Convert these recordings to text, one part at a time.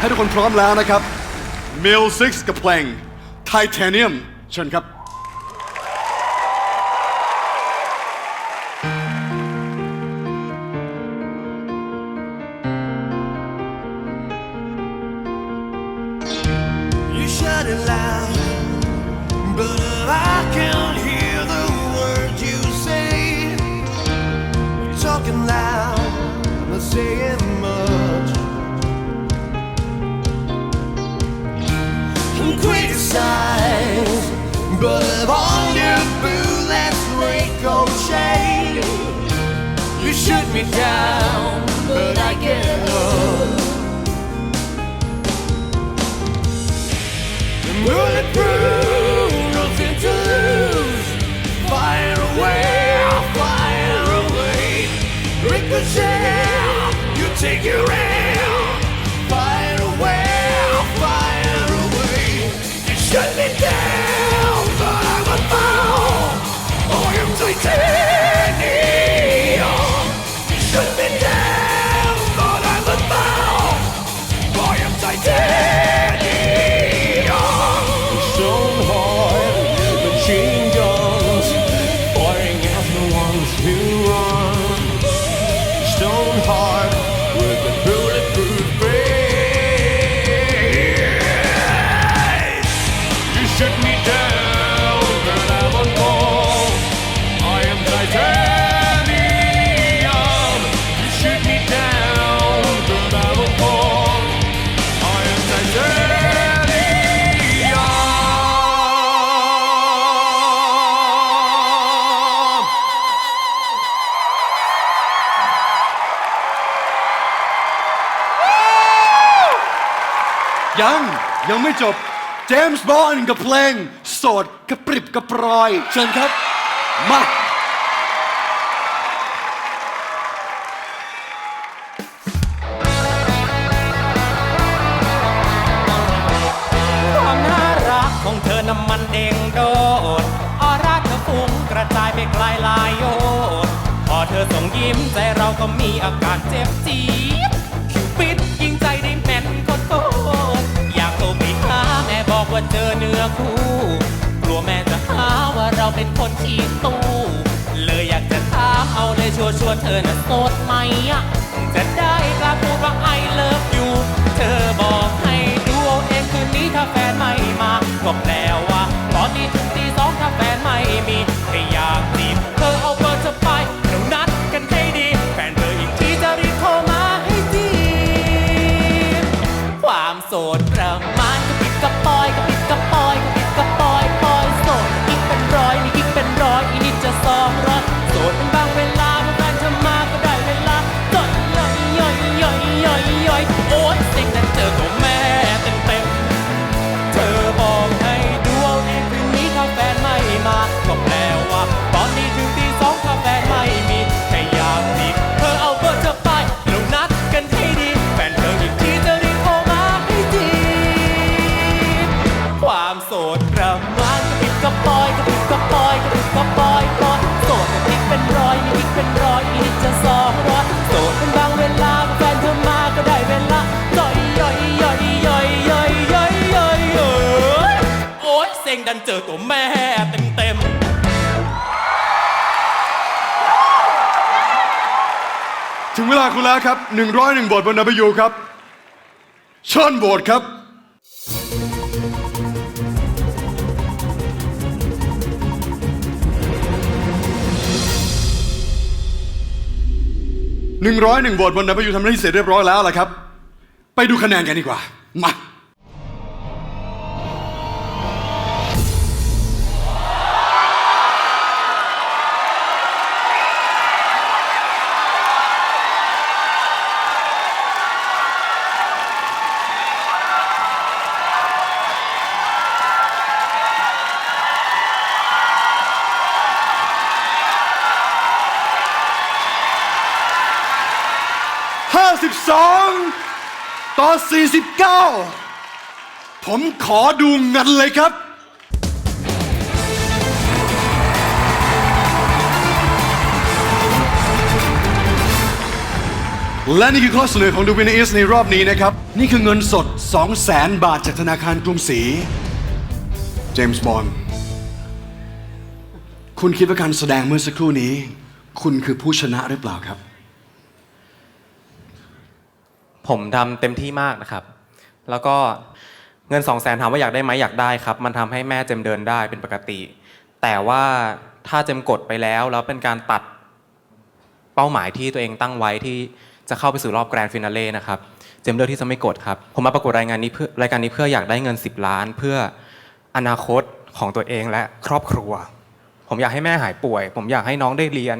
ให้ทุกคนพร้อมแล้วนะครับ Mill Six กับเพลง Titanium เชิญครับ You criticize, but if all your bullets ricochet, you shoot me down, but I get up. Bulletproof, nothing to lose. Fire away, fire away. Ricochet, you take your aim. ยังยังไม่จบเจมส์บอนด์กับเพลง โสดกระปริบกระปรอย เชิญครับ มา ความน่ารักของเธอน้ำมันเด้งโดดออร่าเธอฟุ้งกระจายไปไกลหลายโยชน์พอเธอส่งยิ้มใจเราก็มีอาการเจ็บจี๊ด ว่าเจอเนื้อคู่ กลัวแม่จะหาว่าเราเป็นคนขี้ตู้ เลยอยากจะถามเอาเลยชัวร์ๆเธอน่ะโสดไหมอะจะได้กล้าพูดว่า I love you เธอบอกให้ดูเอาเองคืนนี้ถ้าแฟนไม่มา ก็แปลว่า ตอนนี้ถึงตีสองถ้าแฟนไม่มีไม่อยาก เจอตัวแม่เต็มเต็มๆถึงเวลาคุณแล้วครับ 101 บทบน W ครับเชิญโบทครับ101โบทบน W ทำหน้าที่เสร็จเรียบร้อยแล้วล่ะครับ ไปดูคะแนนกันดีกว่า มา 52ต่อ 49 ผมขอดูเงินเลยครับ และนี่คือข้อเสนอของ The Winner is ในรอบนี้นะครับ นี่คือเงินสด 200,000 บาทจากธนาคารกรุงศรีเจมส์บอนด์คุณคิดว่าการแสดงเมื่อสักครู่นี้ คุณคือผู้ชนะหรือเปล่าครับ ผมทำเต็มที่มากนะครับ แล้วก็เงิน2 0 0แสนถามว่าอยากได้ไหมอยากได้ครับ มันทำให้แม่เจมเดินได้เป็นปกติ แต่ว่าถ้าเจมกดไปแล้วแล้วเป็นการตัดเป้าหมายที่ตัวเองตั้งไว้ที่จะเข้าไปสู่รอบแกรนด์ฟินาเล่นะครับ เจมเลือกที่จะไม่กดครับ ผมมาประกวดรายงานนี้เพื่อรายการนี้เพื่ออยากได้เงิน 10 ล้าน เพื่ออนาคตของตัวเองและครอบครัว ผมอยากให้แม่หายป่วย ผมอยากให้น้องได้เรียน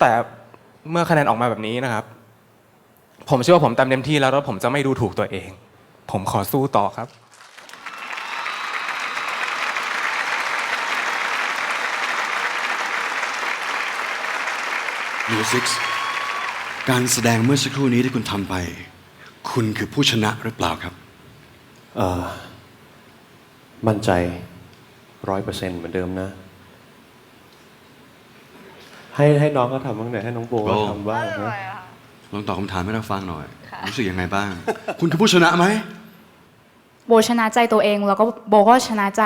แต่เมื่อคะแนนออกมาแบบนี้นะครับ ผมเชื่อว่าผมทำเต็มที่แล้วแล้วผมจะไม่ดูถูกตัวเอง ผมขอสู้ต่อครับมิวสิกการแสดงเมื่อสักครู่นี้ที่คุณทำไป คุณคือผู้ชนะหรือเปล่าครับ เอ่อมั่นใจร้อยเปอร์เซ็นต์เหมือนเดิมนะ ให้ให้น้องก็ทำบ้างหน่อยให้น้องโบก็โบทำบ้างนะ ลองตอบคำถามให้เราฟังหน่อยรู้สึกยังไงบ้าง คุณคือผู้ชนะไหม โบชนะใจตัวเองแล้วก็โบก็ชนะใจ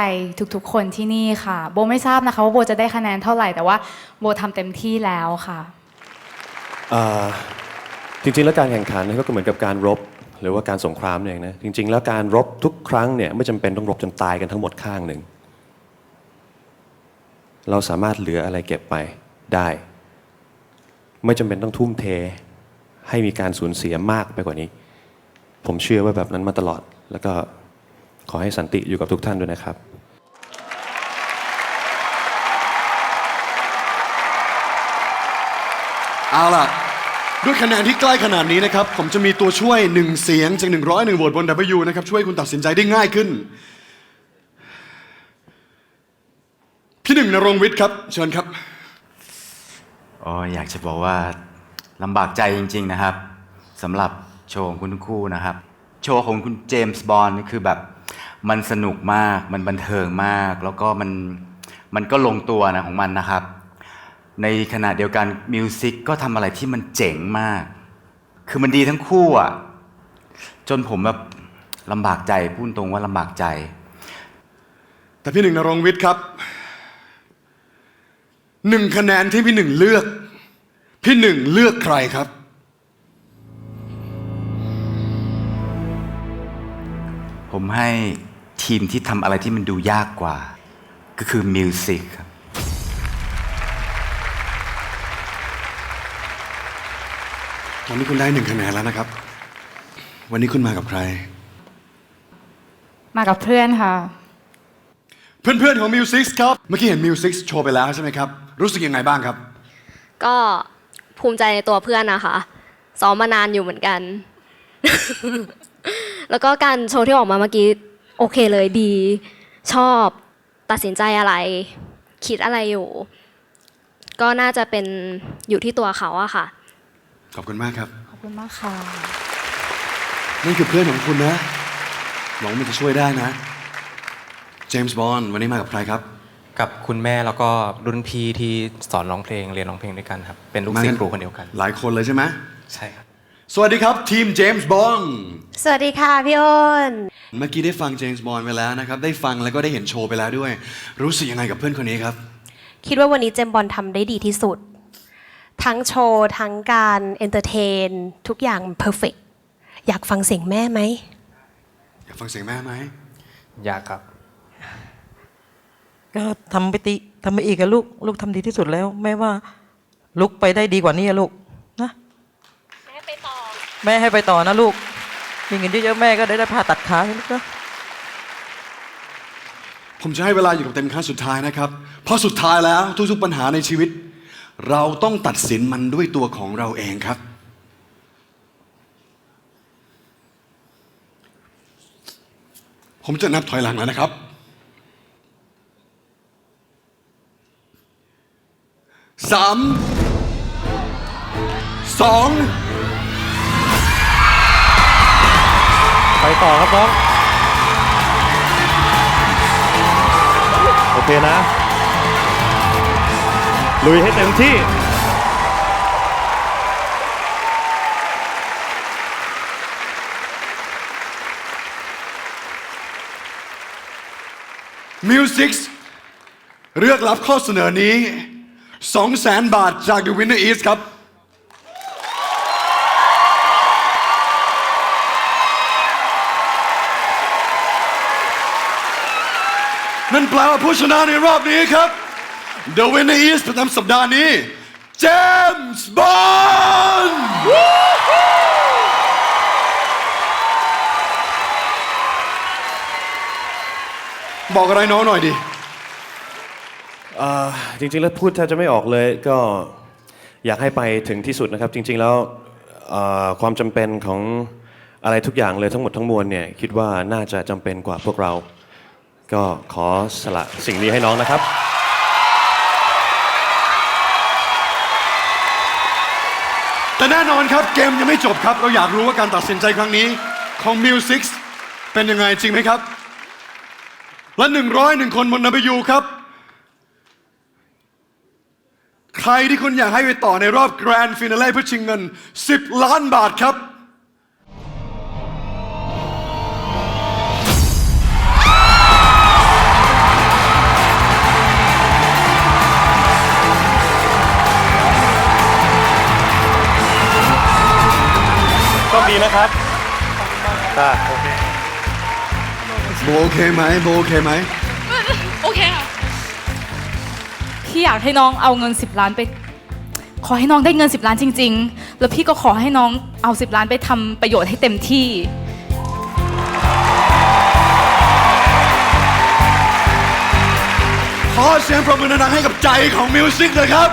ทุกๆ คนที่นี่ค่ะ โบไม่ทราบนะคะว่าโบจะได้คะแนนเท่าไหร่แต่ว่าโบทำเต็มที่แล้วค่ะเอ่อจริงๆ แล้วการแข่งขันเนี่ยก็เหมือนกับการรบ หรือว่าการสงครามเนี่ยเองนะจริง ๆ แล้วการรบทุกครั้งเนี่ยไม่จำเป็นต้องรบจนตายกันทั้งหมดข้างหนึ่ง เราสามารถเหลืออะไรเก็บไปได้ ไม่จำเป็นต้องทุ่มเท ให้มีการสูญเสียมากไปกว่านี้ ผมเชื่อว่าแบบนั้นมาตลอด แล้วก็ขอให้สันติอยู่กับทุกท่านด้วยนะครับเอาล่ะ ด้วยคะแนนที่ใกล้ขนาดนี้นะครับ ผมจะมีตัวช่วยหนึ่งเสียงจาก 101โหวตบน W นะครับ ช่วยคุณตัดสินใจได้ง่ายขึ้น พี่หนึ่งนรงค์วิทย์ครับ เชิญครับอ๋ออยากจะบอกว่า ลำบากใจจริง ๆนะครับสำหรับโชว์ของคุณคู่นะครับ โชว์ของคุณเจมส์บอลนี่คือแบบมันสนุกมากมันบันเทิงมาก แล้วก็มันมันก็ลงตัวนะของมันนะครับ ในขณะเดียวกันมิวสิกก็ทำอะไรที่มันเจ๋งมาก คือมันดีทั้งคู่อะจนผมแบบลำบากใจพูดตรงว่าลำบากใจ แต่พี่หนึ่งนรงวิทย์ครับหนึ่งคะแนนที่พี่หนึ่งเลือก พี่หนึ่งเลือกใครครับ ผมให้ทีมที่ทำอะไรที่มันดูยากกว่า ก็คือมิวสิกครับวันนี้คุณได้หนึ่งคะแนนแล้วนะครับ วันนี้คุณมากับใคร มากับเพื่อนค่ะ เพื่อนๆของมิวสิกครับ เมื่อกี้เห็นมิวสิกโชว์ไปแล้วใช่ไหมครับ รู้สึกยังไงบ้างครับ ก็ ภูมิใจในตัวเพื่อนนะคะซ้อมมานานอยู่เหมือนกัน แล้วก็การโชว์ที่ออกมาเมื่อกี้โอเคเลยดี ชอบตัดสินใจอะไร คิดอะไรอยู่ ก็น่าจะเป็นอยู่ที่ตัวเขาอะค่ะ ขอบคุณมากครับ ขอบคุณมากค่ะนั่นคือเพื่อนของคุณนะหวังว่ามันจะช่วยได้นะ เจมส์บอลวันนี้มากับใครครับ กับคุณแม่แล้วก็รุ่นพี่ที่สอนร้องเพลงเรียนร้องเพลงด้วยกันครับ เป็นลูกศิษย์ครูคนเดียวกัน หลายคนเลยใช่ไหมใช่ครับ สวัสดีครับทีมเจมส์บอลสวัสดีค่ะพี่อ้นเมื่อกี้ได้ฟังเจมส์บอลไปแล้วนะครับ ได้ฟังแล้วก็ได้เห็นโชว์ไปแล้วด้วย รู้สึกยังไงกับเพื่อนคนนี้ครับ คิดว่าวันนี้เจมส์บอลทำได้ดีที่สุด ทั้งโชว์ทั้งการเอนเตอร์เทนทุกอย่างเพอร์เฟกอยากฟังเสียงแม่ไหมอยากฟังเสียงแม่ไหมอยากครับ ก็ทำไปติทำไปอีกอะลูก ลูกทำดีที่สุดแล้ว แม่ว่า ลุกไปได้ดีกว่านี้อะลูกนะแม่ไปต่อ แม่ให้ไปต่อนะลูกมีเงินเยอะๆแม่ก็ได้ได้ผ่าตัดขาให้ลูกนะผมจะให้เวลาอยู่กับเต็มขั้นสุดท้ายนะครับ เพราะสุดท้ายแล้วทุกๆปัญหาในชีวิต เราต้องตัดสินมันด้วยตัวของเราเองครับ ผมจะนับถอยหลังแล้วนะครับ สามสองไปต่อครับน้อง โอเคนะ ลุยให้เต็มที่ มิวสิกเลือกรับข้อเสนอนี้ 200,000บาทจาก The Winner East ครับ นั่นแปลว่าผู้ชนะในรอบนี้ครับ The Winner East ประจำสัปดาห์นี้ James Bond บอกอะไรน้องหน่อยดิ อ่าจริงๆแล้วพูดแทบจะไม่ออกเลยก็อยากให้ไปถึงที่สุดนะครับ จริง ๆแล้วอ่าความจำเป็นของอะไรทุกอย่างเลยทั้งหมดทั้งมวลเนี่ยคิดว่าน่าจะจำเป็นกว่าพวกเรา ก็ขอสละสิ่งนี้ให้น้องนะครับ แต่แน่นอนครับเกมยังไม่จบครับ เราอยากรู้ว่าการตัดสินใจครั้งนี้ของ Music เป็นยังไงจริงไหมครับ และหนึ่งร้อยหนึ่งคนบน W ครับ ใครที่คุณอยากให้ไปต่อในรอบแกรนด์ฟินาเล่เพื่อชิงเงิน 10 ล้านบาทครับก็ดีนะครับอ่าโอเค โบโอเคไหมโบโอเคไหม พี่อยากให้น้องเอาเงิน 10 ล้านไป ขอให้น้องได้เงิน 10 ล้านจริง ๆ แล้วพี่ก็ขอให้น้องเอา 10 ล้านไปทำประโยชน์ให้เต็มที่ ขอเสียงปรบมือดังๆให้กับใจของมิวสิกเลยครับ